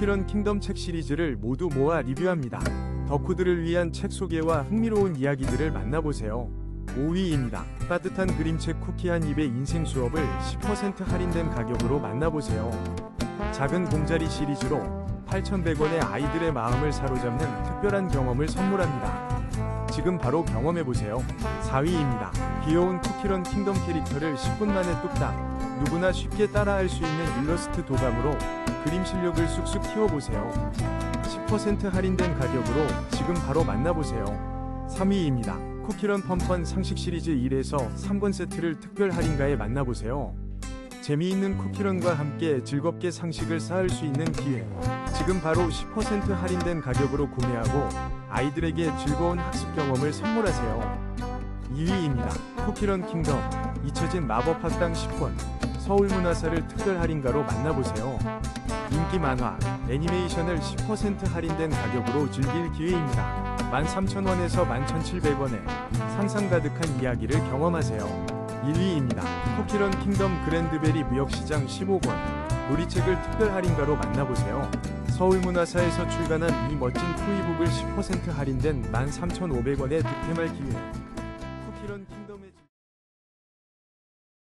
쿠키런 킹덤 책 시리즈를 모두 모아 리뷰합니다. 덕후들을 위한 책 소개와 흥미로운 이야기들을 만나보세요. 5위입니다. 따뜻한 그림책 쿠키 한 입의 인생 수업을 10% 할인된 가격으로 만나보세요. 작은 공자리 시리즈로 8,100원의 아이들의 마음을 사로잡는 특별한 경험을 선물합니다. 지금 바로 경험해보세요. 4위입니다. 귀여운 쿠키런 킹덤 캐릭터를 10분 만에 뚝딱 누구나 쉽게 따라할 수 있는 일러스트 도감으로 그림 실력을 쑥쑥 키워보세요. 10% 할인된 가격으로 지금 바로 만나보세요. 3위입니다. 쿠키런 펀펀 상식 시리즈 1에서 3권 세트를 특별 할인가에 만나보세요. 재미있는 쿠키런과 함께 즐겁게 상식을 쌓을 수 있는 기회. 지금 바로 10% 할인된 가격으로 구매하고 아이들에게 즐거운 학습 경험을 선물하세요. 2위입니다. 쿠키런 킹덤 잊혀진 마법 학당 10권 서울문화사를 특별 할인가로 만나보세요. 인기 만화, 애니메이션을 10% 할인된 가격으로 즐길 기회입니다. 13,000원에서 11,700원에 상상 가득한 이야기를 경험하세요. 1위입니다. 쿠키런 킹덤 그랜드베리 무역시장 15권 놀이책을 특별 할인가로 만나보세요. 서울문화사에서 출간한 이 멋진 프리북을 10% 할인된 13,500원에 득템할 기회. 쿠키런 킹덤의 즐-